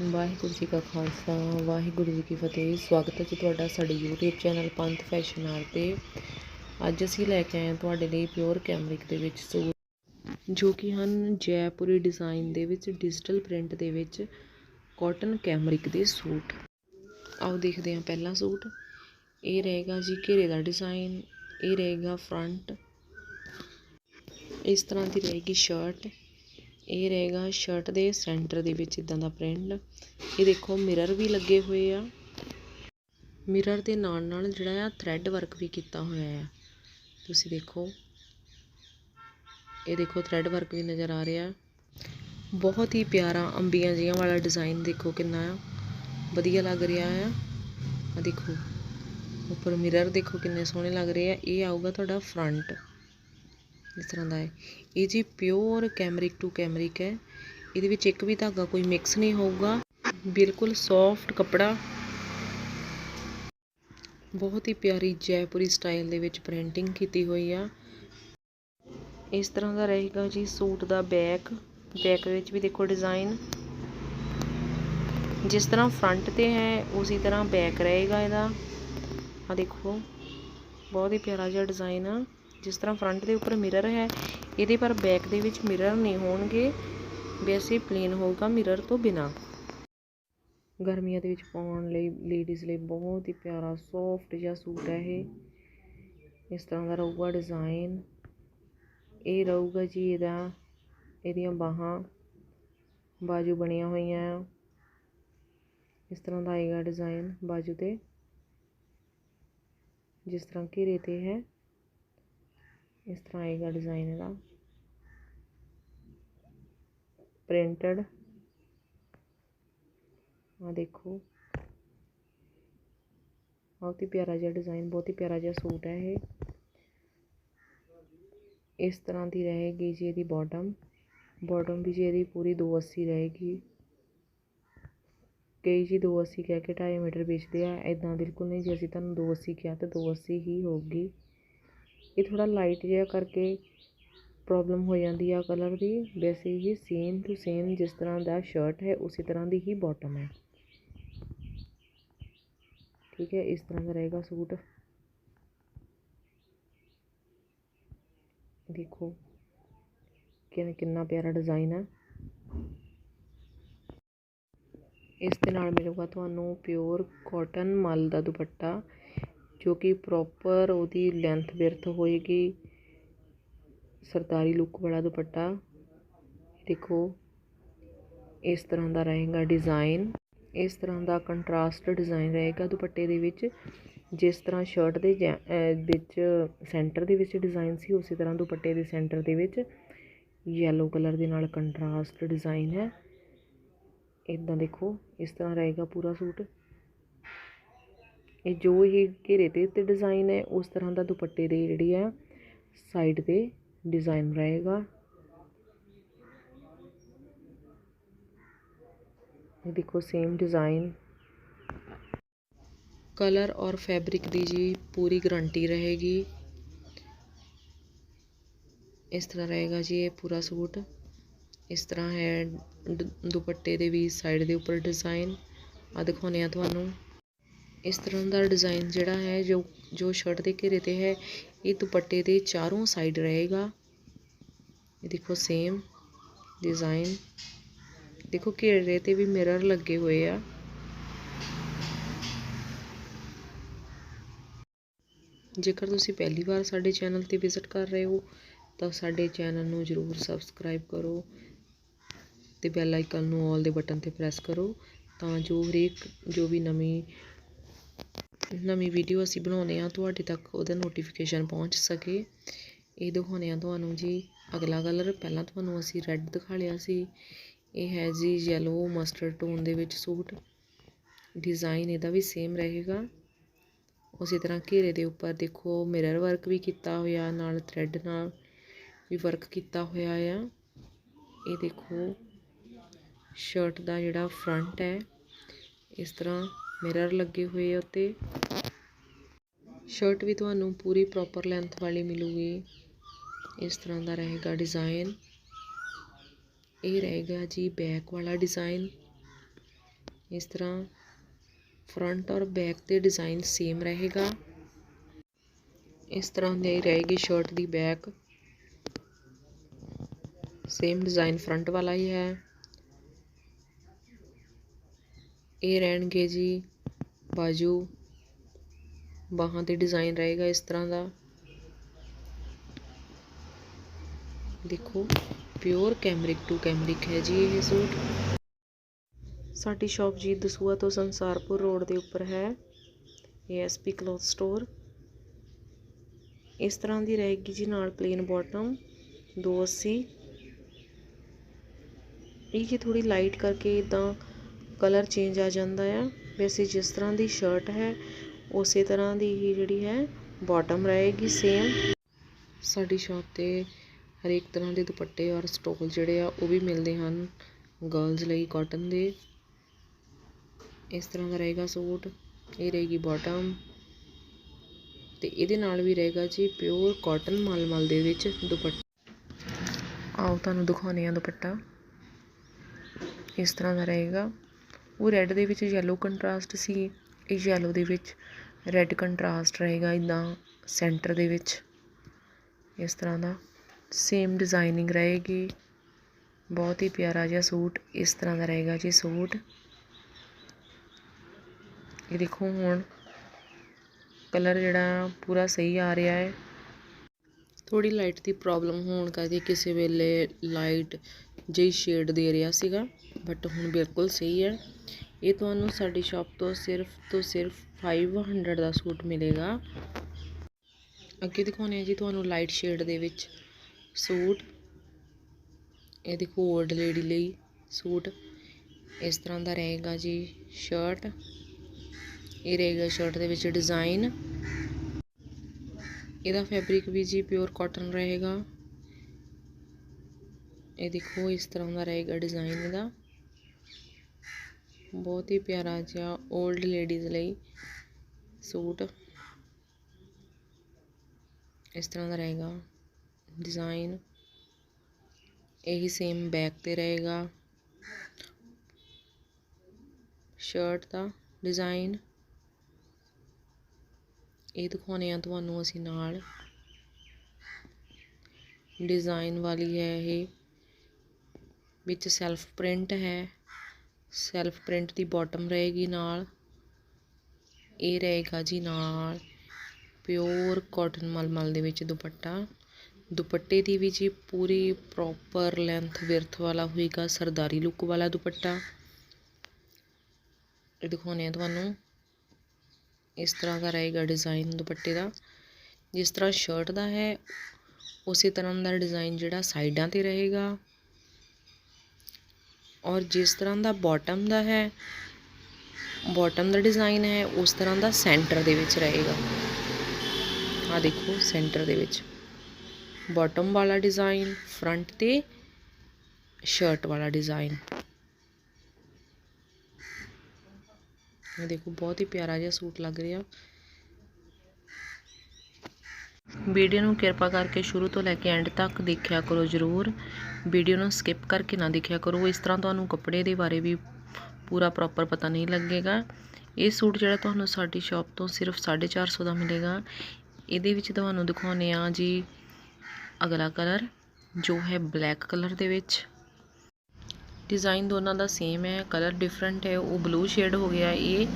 ਵਾਹਿਗੁਰੂ ਜੀ ਕਾ ਖਾਲਸਾ, ਵਾਹਿਗੁਰੂ ਜੀ ਕੀ ਫਤਿਹ। ਸਵਾਗਤ ਹੈ ਜੀ ਤੁਹਾਡਾ ਸਾਡੇ YouTube channel Panth fashion R ਤੇ। ਅੱਜ ਅਸੀਂ ਲੈ ਕੇ ਆਏ ਹਾਂ ਤੁਹਾਡੇ ਲਈ ਪਿਓਰ ਕੈਮਰਿਕ ਦੇ ਵਿੱਚ ਸੂਟ, ਜੋ ਕਿ ਹਨ ਜੈਪੁਰੀ ਡਿਜ਼ਾਈਨ ਦੇ ਵਿੱਚ, ਡਿਜੀਟਲ ਪ੍ਰਿੰਟ ਦੇ ਵਿੱਚ ਕਾਟਨ ਕੈਮਰਿਕ ਦੇ ਸੂਟ। ਆਓ ਦੇਖਦੇ ਹਾਂ ਪਹਿਲਾ ਸੂਟ। ਇਹ ਰਹੇਗਾ ਜੀ ਘੇਰੇ ਦਾ ਡਿਜ਼ਾਈਨ, ਇਹ ਰਹੇਗਾ ਫਰੰਟ। ਇਸ ਤਰ੍ਹਾਂ ਦੀ ਰਹੇਗੀ ਸ਼ਰਟ। ਇਹ ਰਹੇਗਾ ਸ਼ਰਟ ਦੇ ਸੈਂਟਰ ਦੇ ਵਿੱਚ ਇਦਾਂ ਦਾ ਪ੍ਰਿੰਟ ਇਹ ਦੇਖੋ ਮਿਰਰ ਵੀ ਲੱਗੇ ਹੋਏ ਆ। ਮਿਰਰ ਦੇ ਨਾਲ ਨਾਲ ਜਿਹੜਾ ਆ ਥ੍ਰੈਡ ਵਰਕ ਵੀ ਕੀਤਾ ਹੋਇਆ ਆ। ਤੁਸੀਂ ਦੇਖੋ। ਇਹ ਦੇਖੋ ਥ੍ਰੈਡ ਵਰਕ ਵੀ ਨਜ਼ਰ ਆ ਰਿਹਾ। ਬਹੁਤ ਹੀ ਪਿਆਰਾ ਅੰਬੀਆਂ ਜਿਹੀਆਂ ਵਾਲਾ ਡਿਜ਼ਾਈਨ ਦੇਖੋ ਕਿੰਨਾ ਆ। ਵਧੀਆ ਲੱਗ ਰਿਹਾ ਆ। ਆ ਦੇਖੋ। ਉੱਪਰ ਮਿਰਰ ਦੇਖੋ ਕਿੰਨੇ ਸੋਹਣੇ ਲੱਗ ਰਹੇ ਆ। ਇਹ ਆਊਗਾ ਤੁਹਾਡਾ ਫਰੰਟ ਇਸ ਤਰ੍ਹਾਂ ਦਾ ਹੈ। ਇਹ ਜੀ ਪਿਓਰ ਕੈਮਰਿਕ ਟੂ ਕੈਮਰਿਕ ਹੈ। ਇਹਦੇ ਵਿੱਚ ਇੱਕ ਵੀ ਧਾਗਾ ਕੋਈ ਮਿਕਸ ਨਹੀਂ ਹੋਊਗਾ। ਬਿਲਕੁਲ ਸੌਫਟ ਕੱਪੜਾ। ਬਹੁਤ ਹੀ ਪਿਆਰੀ ਜੈਪੁਰੀ ਸਟਾਈਲ ਦੇ ਵਿੱਚ ਪ੍ਰਿੰਟਿੰਗ ਕੀਤੀ ਹੋਈ ਆ। ਇਸ ਤਰ੍ਹਾਂ ਦਾ ਰਹੇਗਾ ਜੀ ਸੂਟ ਦਾ ਬੈਕ ਬੈਕ ਵਿੱਚ ਵੀ ਦੇਖੋ ਡਿਜ਼ਾਈਨ ਜਿਸ ਤਰ੍ਹਾਂ ਫਰੰਟ ਤੇ ਹੈ, ਉਸੇ ਤਰ੍ਹਾਂ ਬੈਕ ਰਹੇਗਾ ਇਹਦਾ। ਆ ਦੇਖੋ। ਬਹੁਤ ਹੀ ਪਿਆਰਾ ਜਿਹਾ ਡਿਜ਼ਾਈਨ ਆ। ਜਿਸ ਤਰ੍ਹਾਂ ਫਰੰਟ ਦੇ ਉੱਪਰ ਮਿਰਰ ਹੈ, ਇਹਦੇ ਪਰ ਬੈਕ ਦੇ ਵਿੱਚ ਮਿਰਰ ਨਹੀਂ ਹੋਣਗੇ ਵੈਸੇ ਪਲੇਨ ਹੋਊਗਾ ਮਿਰਰ ਤੋਂ ਬਿਨਾ। ਗਰਮੀਆਂ ਦੇ ਵਿੱਚ ਪਾਉਣ ਲਈ ਲੇਡੀਜ਼ ਲਈ ਬਹੁਤ ਹੀ ਪਿਆਰਾ ਸੌਫਟ ਜਿਹਾ ਸੂਟ ਹੈ ਇਹ। ਇਸ ਤਰ੍ਹਾਂ ਦਾ ਰਹੂਗਾ ਡਿਜ਼ਾਈਨ ਇਹ ਰਹੂਗਾ ਜੀ ਇਹਦਾ, ਇਹਦੀਆਂ ਬਾਹਾਂ, ਬਾਜੂ ਬਣੀਆਂ ਹੋਈਆਂ। ਇਸ ਤਰ੍ਹਾਂ ਦਾ ਆਏਗਾ ਡਿਜ਼ਾਈਨ ਬਾਜੂ ਤੇ। ਜਿਸ ਤਰ੍ਹਾਂ ਘੇਰੇ ਤੇ ਹੈ। ਇਸ ਤਰ੍ਹਾਂ ਆਏਗਾ ਡਿਜ਼ਾਈਨ ਇਹਦਾ। ਪ੍ਰਿੰਟਡ ਆ ਦੇਖੋ। ਬਹੁਤ ਹੀ ਪਿਆਰਾ ਜਿਹਾ ਡਿਜ਼ਾਈਨ ਬਹੁਤ ਹੀ ਪਿਆਰਾ ਜਿਹਾ ਸੂਟ ਹੈ ਇਹ। ਇਸ ਤਰ੍ਹਾਂ ਦੀ ਰਹੇਗੀ ਜੀ ਇਹਦੀ ਬਾਟਮ ਬਾਟਮ ਵੀ ਜੀ ਇਹਦੀ ਪੂਰੀ 280 ਰਹੇਗੀ। ਕਈ ਜੀ 280 ਕਹਿ ਕੇ 2.5 ਮੀਟਰ ਵੇਚਦੇ ਆ। ਇਦਾਂ ਬਿਲਕੁਲ ਨਹੀਂ ਜੇ, ਅਸੀਂ ਤੁਹਾਨੂੰ 280 ਕਿਹਾ ਤਾਂ 280 ਹੀ ਹੋਊਗੀ। ਇਹ ਥੋੜ੍ਹਾ ਲਾਈਟ ਜਿਹਾ ਕਰਕੇ ਪ੍ਰੋਬਲਮ ਹੋ ਜਾਂਦੀ ਆ ਕਲਰ ਦੀ। ਵੈਸੇ ਹੀ ਸੇਮ ਟੂ ਸੇਮ ਜਿਸ ਤਰ੍ਹਾਂ ਦਾ ਸ਼ਰਟ ਹੈ, ਉਸੇ ਤਰ੍ਹਾਂ ਦੀ ਹੀ ਬਾਟਮ ਹੈ। ਠੀਕ ਹੈ, ਇਸ ਤਰ੍ਹਾਂ ਦਾ ਰਹੇਗਾ ਸੂਟ। ਦੇਖੋ ਕਿ ਕਿੰਨਾ ਪਿਆਰਾ ਡਿਜ਼ਾਈਨ ਹੈ ਇਸ ਦੇ ਨਾਲ ਮਿਲੂਗਾ ਤੁਹਾਨੂੰ ਪਿਓਰ ਕਾਟਨ ਮਲ ਦਾ ਦੁਪੱਟਾ। ਜੋ ਕਿ ਪ੍ਰੋਪਰ ਉਹਦੀ ਲੈਂਥ ਵਿਰਥ ਹੋਏਗੀ। ਸਰਦਾਰੀ ਲੁੱਕ ਵਾਲਾ ਦੁਪੱਟਾ। ਦੇਖੋ, ਇਸ ਤਰ੍ਹਾਂ ਦਾ ਰਹੇਗਾ ਡਿਜ਼ਾਈਨ ਇਸ ਤਰ੍ਹਾਂ ਦਾ ਕੰਟਰਾਸਟ ਡਿਜ਼ਾਈਨ ਰਹੇਗਾ ਦੁਪੱਟੇ ਦੇ ਵਿੱਚ। ਜਿਸ ਤਰ੍ਹਾਂ ਸ਼ਰਟ ਦੇ ਵਿੱਚ ਸੈਂਟਰ ਦੇ ਵਿੱਚ ਡਿਜ਼ਾਈਨ ਸੀ, ਉਸੇ ਤਰ੍ਹਾਂ ਦੁਪੱਟੇ ਦੇ ਸੈਂਟਰ ਦੇ ਵਿੱਚ ਯੈਲੋ ਕਲਰ ਦੇ ਨਾਲ ਕੰਟਰਾਸਟ ਡਿਜ਼ਾਈਨ ਹੈ। ਇਦਾਂ ਦੇਖੋ, ਇਸ ਤਰ੍ਹਾਂ ਰਹੇਗਾ ਪੂਰਾ ਸੂਟ। ਇਹ ਜੋ ਹੀ ਘੇਰੇ ਦੇ ਉੱਤੇ ਡਿਜ਼ਾਈਨ ਹੈ, ਉਸ ਤਰ੍ਹਾਂ ਦਾ ਦੁਪੱਟੇ ਦੇ ਜਿਹੜੀ ਆ ਸਾਈਡ ਦੇ ਡਿਜ਼ਾਈਨ ਰਹੇਗਾ। ਇਹ ਦੇਖੋ ਸੇਮ ਡਿਜ਼ਾਈਨ ਕਲਰ ਔਰ ਫੈਬਰਿਕ ਦੀ ਜੀ ਪੂਰੀ ਗਰੰਟੀ ਰਹੇਗੀ। ਇਸ ਤਰ੍ਹਾਂ ਰਹੇਗਾ ਜੀ ਇਹ ਪੂਰਾ ਸੂਟ। ਇਸ ਤਰ੍ਹਾਂ ਹੈ ਦੁਪੱਟੇ ਦੇ ਵੀ ਸਾਈਡ ਦੇ ਉੱਪਰ ਡਿਜ਼ਾਈਨ ਆ ਦਿਖਾਉਨੇ ਆ ਤੁਹਾਨੂੰ। ਇਸ ਤਰ੍ਹਾਂ ਦਾ ਡਿਜ਼ਾਈਨ ਜਿਹੜਾ ਹੈ, ਜੋ ਜੋ ਸ਼ਰਟ ਦੇ ਘੇਰੇ ਤੇ ਹੈ, ਇਹ ਦੁਪੱਟੇ ਦੇ ਚਾਰੋਂ ਸਾਈਡ ਰਹੇਗਾ। ਇਹ ਦੇਖੋ ਸੇਮ ਡਿਜ਼ਾਈਨ ਦੇਖੋ ਘੇਰੇ ਤੇ ਵੀ ਮਿਰਰ ਲੱਗੇ ਹੋਏ ਆ। ਜੇਕਰ ਤੁਸੀਂ ਪਹਿਲੀ ਵਾਰ ਸਾਡੇ ਚੈਨਲ ਤੇ ਵਿਜ਼ਿਟ ਕਰ ਰਹੇ ਹੋ, ਤਾਂ ਸਾਡੇ ਚੈਨਲ ਨੂੰ ਜ਼ਰੂਰ ਸਬਸਕ੍ਰਾਈਬ ਕਰੋ ਤੇ ਬੈਲ ਆਈਕਨ ਨੂੰ ਆਲ ਦੇ ਬਟਨ ਤੇ ਪ੍ਰੈਸ ਕਰੋ, ਤਾਂ ਜੋ ਹਰੇਕ, ਜੋ ਵੀ ਨਵੀਂ ਨਵੀਂ ਵੀਡੀਓ ਅਸੀਂ ਬਣਾਉਂਦੇ ਆ ਤੁਹਾਡੇ ਤੱਕ ਉਹਦਾ ਨੋਟੀਫਿਕੇਸ਼ਨ ਪਹੁੰਚ ਸਕੇ। ਇਹ ਦਿਖਾਉਂਦੇ ਆ ਤੁਹਾਨੂੰ ਜੀ। ਅਗਲਾ ਕਲਰ ਪਹਿਲਾਂ ਤੁਹਾਨੂੰ ਅਸੀਂ ਰੈੱਡ ਦਿਖਾ ਲਿਆ ਸੀ। ਇਹ ਹੈ ਜੀ ਯੈਲੋ ਮਸਟਰਡ ਟੋਨ ਦੇ ਵਿੱਚ ਸੂਟ। ਡਿਜ਼ਾਈਨ ਇਹਦਾ ਵੀ ਸੇਮ ਰਹੇਗਾ। ਉਸੇ ਤਰ੍ਹਾਂ ਘੇਰੇ ਦੇ ਉੱਪਰ ਦੇਖੋ ਮਿਰਰ ਵਰਕ ਵੀ ਕੀਤਾ ਹੋਇਆ ਨਾਲ ਥ੍ਰੈਡ ਨਾਲ ਵੀ ਵਰਕ ਕੀਤਾ ਹੋਇਆ ਆ। ਇਹ ਦੇਖੋ ਸ਼ਰਟ ਦਾ ਜਿਹੜਾ ਫਰੰਟ ਹੈ, ਇਸ ਤਰ੍ਹਾਂ ਮਿਰਰ ਲੱਗੇ ਹੋਏ ਆ ਉੱਤੇ। ਸ਼ਰਟ ਵੀ ਤੁਹਾਨੂੰ ਪੂਰੀ ਪ੍ਰੋਪਰ ਲੈਂਥ ਵਾਲੀ ਮਿਲੂਗੀ। ਇਸ ਤਰ੍ਹਾਂ ਦਾ ਰਹੇਗਾ ਡਿਜ਼ਾਈਨ ਇਹ ਰਹੇਗਾ ਜੀ ਬੈਕ ਵਾਲਾ ਡਿਜ਼ਾਈਨ ਇਸ ਤਰ੍ਹਾਂ ਫਰੰਟ ਔਰ ਬੈਕ ਤੇ ਡਿਜ਼ਾਈਨ ਸੇਮ ਰਹੇਗਾ। ਇਸ ਤਰ੍ਹਾਂ ਦੀ ਰਹੇਗੀ ਸ਼ਰਟ ਦੀ ਬੈਕ ਸੇਮ ਡਿਜ਼ਾਈਨ ਫਰੰਟ ਵਾਲਾ ਹੀ ਹੈ। ਇਹ ਰਹਿਣਗੇ ਜੀ ਬਾਜੂ। ਬਾਹਾਂ ਤੇ ਡਿਜ਼ਾਈਨ ਰਹੇਗਾ ਇਸ ਤਰ੍ਹਾਂ ਦਾ। ਦੇਖੋ ਪਿਓਰ ਕੈਮਰਿਕ ਟੂ ਕੈਮਰਿਕ ਹੈ ਜੀ ਇਹ ਸੂਟ। ਸਾਡੀ ਸ਼ਾਪ ਜੀ ਦਸੂਆ ਤੋਂ ਸੰਸਾਰਪੁਰ ਰੋਡ ਦੇ ਉੱਪਰ ਹੈ। ਏਐਸਪੀ ਕਲੋਥ ਸਟੋਰ ਇਸ ਤਰ੍ਹਾਂ ਦੀ ਰਹੇਗੀ ਜੀ ਨਾਲ ਪਲੇਨ ਬਾਟਮ 280 ਇਹ ਜੀ ਥੋੜੀ ਲਾਈਟ ਕਰਕੇ ਇਦਾਂ ਕਲਰ ਚੇਂਜ ਆ ਜਾਂਦਾ ਆ। ਵੈਸੇ ਜਿਸ ਤਰ੍ਹਾਂ ਦੀ ਸ਼ਰਟ ਹੈ, ਉਸੇ ਤਰ੍ਹਾਂ ਦੀ ਹੀ ਜਿਹੜੀ ਹੈ ਬਾਟਮ ਰਹੇਗੀ ਸੇਮ ਸਾਡੀ ਸ਼ਾਪ ਤੇ ਹਰੇਕ ਤਰ੍ਹਾਂ ਦੇ ਦੁਪੱਟੇ ਔਰ ਸਟੋਲ ਜਿਹੜੇ ਆ, ਉਹ ਵੀ ਮਿਲਦੇ ਹਨ ਗਰਲਜ਼ ਲਈ ਕਾਟਨ ਦੇ। ਇਸ ਤਰ੍ਹਾਂ ਦਾ ਰਹੇਗਾ ਸੂਟ, ਇਹ ਰਹੇਗੀ ਬਾਟਮ ਤੇ ਇਹਦੇ ਨਾਲ ਵੀ ਰਹੇਗਾ ਜੀ ਪਿਓਰ ਕਾਟਨ ਮਲਮਲ ਦੇ ਵਿੱਚ ਦੁਪੱਟਾ। ਆਓ ਤੁਹਾਨੂੰ ਦਿਖਾਉਂਦੇ ਆ ਦੁਪੱਟਾ। ਇਸ ਤਰ੍ਹਾਂ ਦਾ ਰਹੇਗਾ। ਉਹ ਰੈੱਡ ਦੇ ਵਿੱਚ ਯੈਲੋ ਕੰਟਰਾਸਟ ਸੀ, ਇਹ ਯੈਲੋ ਦੇ ਵਿੱਚ ਰੈੱਡ ਕੰਟਰਾਸਟ ਰਹੇਗਾ ਇਦਾਂ ਸੈਂਟਰ ਦੇ ਵਿੱਚ। ਇਸ ਤਰ੍ਹਾਂ ਦਾ ਸੇਮ ਡਿਜ਼ਾਈਨਿੰਗ ਰਹੇਗੀ। ਬਹੁਤ ਹੀ ਪਿਆਰਾ ਜਿਹਾ ਸੂਟ ਇਸ ਤਰ੍ਹਾਂ ਦਾ ਰਹੇਗਾ ਜੀ ਸੂਟ। ਇਹ ਦੇਖੋ ਹੁਣ ਕਲਰ ਜਿਹੜਾ ਪੂਰਾ ਸਹੀ ਆ ਰਿਹਾ ਹੈ। ਥੋੜੀ ਲਾਈਟ ਦੀ ਪ੍ਰੋਬਲਮ ਹੋਣ ਕਰਕੇ ਕਿਸੇ ਵੇਲੇ ਲਾਈਟ ਜਿਹੀ ਸ਼ੇਡ ਦੇ ਰਿਹਾ ਸੀਗਾ। ਬਟ ਹੁਣ ਬਿਲਕੁਲ ਸਹੀ ਹੈ। ਇਹ ਤੁਹਾਨੂੰ ਸਾਡੀ ਸ਼ਾਪ ਤੋਂ ਸਿਰਫ ਤੋਂ ਸਿਰਫ 500 ਦਾ ਸੂਟ ਮਿਲੇਗਾ। ਅੱਗੇ ਦਿਖਾਉਂਦੇ ਆ ਜੀ ਤੁਹਾਨੂੰ ਲਾਈਟ ਸ਼ੇਡ ਦੇ ਵਿੱਚ ਸੂਟ। ਇਹ ਦੇਖੋ 올ਡ ਲੇਡੀ ਲਈ ਸੂਟ। ਇਸ ਤਰ੍ਹਾਂ ਦਾ ਰਹੇਗਾ ਜੀ ਸ਼ਰਟ ਇਹ ਰਹੇਗਾ ਸ਼ਰਟ ਦੇ ਵਿੱਚ ਡਿਜ਼ਾਈਨ ਇਹਦਾ ਫੈਬਰਿਕ ਵੀ ਜੀ ਪਿਓਰ ਕਾਟਨ ਰਹੇਗਾ। ਇਹ ਦੇਖੋ ਇਸ ਤਰ੍ਹਾਂ ਦਾ ਰਹੇਗਾ ਡਿਜ਼ਾਈਨ ਇਹਦਾ। ਬਹੁਤ ਹੀ ਪਿਆਰਾ ਜਿਹਾ 올ਡ ਲੇਡੀਜ਼ ਲਈ ਸੂਟ। ਇਸ ਤਰ੍ਹਾਂ ਦਾ ਰਹੇਗਾ। ਡਿਜ਼ਾਈਨ ਇਹੀ ਸੇਮ ਬੈਕ ਤੇ ਰਹੇਗਾ। ਸ਼ਰਟ ਦਾ ਡਿਜ਼ਾਈਨ ਇਹ ਦਿਖਾਉਣੇ ਆ ਤੁਹਾਨੂੰ ਅਸੀਂ ਨਾਲ। ਡਿਜ਼ਾਈਨ ਵਾਲੀ ਹੈ ਇਹ। ਵਿੱਚ ਸੈਲਫ ਪ੍ਰਿੰਟ ਹੈ। ਸੈਲਫ ਪ੍ਰਿੰਟ ਦੀ ਬਾਟਮ ਰਹੇਗੀ ਨਾਲ। ਇਹ ਰਹੇਗਾ ਜੀ ਨਾਲ। ਪਿਓਰ ਕਾਟਨ ਮਲਮਲ ਦੇ ਵਿੱਚ ਦੁਪੱਟਾ। ਦੁਪੱਟੇ ਦੀ ਵੀ ਜੀ ਪੂਰੀ ਪ੍ਰੋਪਰ ਲੈਂਥ, ਵਿਰਥ ਵਾਲਾ ਹੋਏਗਾ, ਸਰਦਾਰੀ ਲੁੱਕ ਵਾਲਾ ਦੁਪੱਟਾ। ਇਹ ਦਿਖਾਉਣੇ ਆ ਤੁਹਾਨੂੰ। ਇਸ ਤਰ੍ਹਾਂ ਦਾ ਰਹੇਗਾ ਡਿਜ਼ਾਈਨ ਦੁਪੱਟੇ ਦਾ। ਜਿਸ ਤਰ੍ਹਾਂ ਸ਼ਰਟ ਦਾ ਹੈ, ਉਸੇ ਤਰ੍ਹਾਂ ਦਾ ਡਿਜ਼ਾਈਨ ਜਿਹੜਾ ਸਾਈਡਾਂ ਤੇ ਰਹੇਗਾ। ਔਰ ਜਿਸ ਤਰ੍ਹਾਂ ਦਾ ਬਾਟਮ ਦਾ ਹੈ ਬਾਟਮ ਦਾ ਡਿਜ਼ਾਈਨ ਹੈ, ਉਸ ਤਰ੍ਹਾਂ ਦਾ ਸੈਂਟਰ ਦੇ ਵਿੱਚ ਰਹੇਗਾ। ਆ ਦੇਖੋ ਸੈਂਟਰ ਦੇ ਵਿੱਚ। ਬਾਟਮ ਵਾਲਾ ਡਿਜ਼ਾਈਨ ਫਰੰਟ ਤੇ ਸ਼ਰਟ ਵਾਲਾ ਡਿਜ਼ਾਈਨ ਇਹ ਦੇਖੋ ਬਹੁਤ ਹੀ ਪਿਆਰਾ ਜਿਹਾ ਸੂਟ ਲੱਗ ਰਿਹਾ। ਵੀਡੀਓ ਨੂੰ ਕਿਰਪਾ ਕਰਕੇ ਸ਼ੁਰੂ ਤੋਂ ਲੈ ਕੇ ਐਂਡ ਤੱਕ ਦੇਖਿਆ ਕਰੋ ਜ਼ਰੂਰ। ਵੀਡੀਓ ਨੂੰ ਸਕਿਪ ਕਰਕੇ ਨਾ ਦੇਖਿਆ ਕਰੋ। ਇਸ ਤਰ੍ਹਾਂ ਤੁਹਾਨੂੰ ਕੱਪੜੇ ਦੇ ਬਾਰੇ ਵੀ ਪੂਰਾ ਪ੍ਰੋਪਰ ਪਤਾ ਨਹੀਂ ਲੱਗੇਗਾ। ਇਹ ਸੂਟ ਜਿਹੜਾ ਤੁਹਾਨੂੰ ਸਾਡੀ ਸ਼ਾਪ ਤੋਂ ਸਿਰਫ 450 ਦਾ ਮਿਲੇਗਾ। ਇਹਦੇ ਵਿੱਚ ਤੁਹਾਨੂੰ ਦਿਖਾਉਨੇ ਆ ਜੀ ਅਗਲਾ ਕਲਰ, ਜੋ ਹੈ ਬਲੈਕ ਕਲਰ ਦੇ ਵਿੱਚ। ਡਿਜ਼ਾਈਨ ਦੋਨਾਂ ਦਾ ਸੇਮ ਹੈ, ਕਲਰ ਡਿਫਰੈਂਟ ਹੈ, ਉਹ ਬਲੂ ਸ਼ੇਡ ਹੋ ਗਿਆ, ਇਹ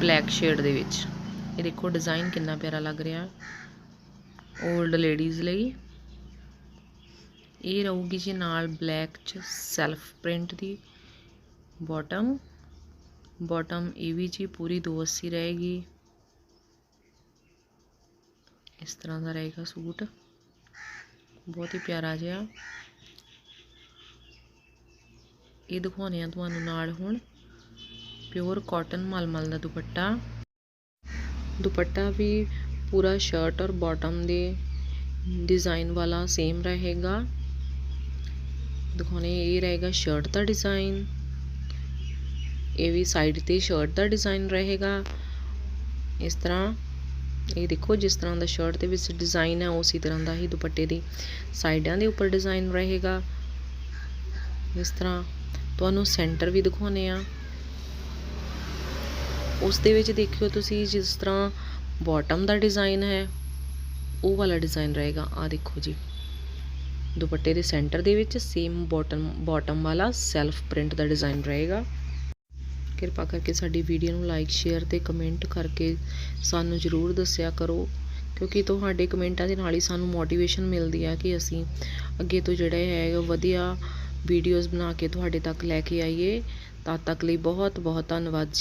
ਬਲੈਕ ਸ਼ੇਡ ਦੇ ਵਿੱਚ। ਇਹ ਦੇਖੋ, ਡਿਜ਼ਾਈਨ ਕਿੰਨਾ ਪਿਆਰਾ ਲੱਗ ਰਿਹਾ। 올ਡ ਲੇਡੀਜ਼ ਲਈ। ਇਹ ਰਹੂਗੀ ਜੀ ਨਾਲ ਬਲੈਕ ਚ ਸੈਲਫ ਪ੍ਰਿੰਟ ਦੀ ਬਾਟਮ ਬਾਟਮ ਇਹ ਵੀ ਜੀ ਪੂਰੀ 280 ਰਹੇਗੀ। ਇਸ ਤਰ੍ਹਾਂ ਦਾ ਰਹੇਗਾ ਸੂਟ। ਬਹੁਤ ਹੀ ਪਿਆਰਾ ਜਿਹਾ। ਇਹ ਦਿਖਾਉਣੇ ਆ ਤੁਹਾਨੂੰ ਨਾਲ ਹੁਣ। ਪਿਓਰ ਕਾਟਨ ਮਲਮਲ ਦਾ ਦੁਪੱਟਾ। ਦੁਪੱਟਾ ਵੀ ਪੂਰਾ ਸ਼ਰਟ ਔਰ ਬਾਟਮ ਦੇ ਡਿਜ਼ਾਈਨ ਵਾਲਾ ਸੇਮ ਰਹੇਗਾ। ਦਿਖਾਉਣੇ ਇਹ ਰਹੇਗਾ ਸ਼ਰਟ ਦਾ ਡਿਜ਼ਾਈਨ ਇਹ ਵੀ ਸਾਈਡ ਤੇ ਸ਼ਰਟ ਦਾ ਡਿਜ਼ਾਈਨ ਰਹੇਗਾ। ਇਸ ਤਰ੍ਹਾਂ ਇਹ ਦੇਖੋ ਜਿਸ ਤਰ੍ਹਾਂ ਦਾ ਸ਼ਰਟ ਦੇ ਵਿੱਚ ਡਿਜ਼ਾਈਨ ਹੈ, ਉਸੇ ਤਰ੍ਹਾਂ ਦਾ ਹੀ ਦੁਪੱਟੇ ਦੀ ਸਾਈਡਾਂ ਦੇ ਉੱਪਰ ਡਿਜ਼ਾਈਨ ਰਹੇਗਾ। ਇਸ ਤਰ੍ਹਾਂ ਤੁਹਾਨੂੰ ਸੈਂਟਰ ਵੀ ਦਿਖਾਉਨੇ ਆ। ਉਸ ਦੇ ਵਿੱਚ ਦੇਖਿਓ ਤੁਸੀਂ ਜਿਸ ਤਰ੍ਹਾਂ ਬਾਟਮ ਦਾ ਡਿਜ਼ਾਈਨ ਹੈ। ਉਹ ਵਾਲਾ ਡਿਜ਼ਾਈਨ ਰਹੇਗਾ। ਆ ਦੇਖੋ ਜੀ। ਦੁਪੱਟੇ ਦੇ ਸੈਂਟਰ ਦੇ ਵਿੱਚ ਸੇਮ ਬਾਟਮ ਬਾਟਮ ਵਾਲਾ ਸੈਲਫ ਪ੍ਰਿੰਟ ਦਾ ਡਿਜ਼ਾਈਨ ਰਹੇਗਾ। ਕਿਰਪਾ ਕਰਕੇ ਸਾਡੀ ਵੀਡੀਓ ਨੂੰ ਲਾਈਕ ਸ਼ੇਅਰ ਤੇ ਕਮੈਂਟ ਕਰਕੇ ਸਾਨੂੰ ਜ਼ਰੂਰ ਦੱਸਿਆ ਕਰੋ। ਕਿਉਂਕਿ ਤੁਹਾਡੇ ਕਮੈਂਟਾਂ ਦੇ ਨਾਲ ਹੀ ਸਾਨੂੰ ਮੋਟੀਵੇਸ਼ਨ ਮਿਲਦੀ ਆ ਕਿ ਅਸੀਂ ਅੱਗੇ ਤੋਂ ਜਿਹੜਾ ਹੈ ਵਧੀਆ ਵੀਡੀਓਜ਼ ਬਣਾ ਕੇ ਤੁਹਾਡੇ ਤੱਕ ਲੈ ਕੇ ਆਈਏ। ਤਦ ਤੱਕ ਲਈ ਬਹੁਤ ਬਹੁਤ ਧੰਨਵਾਦ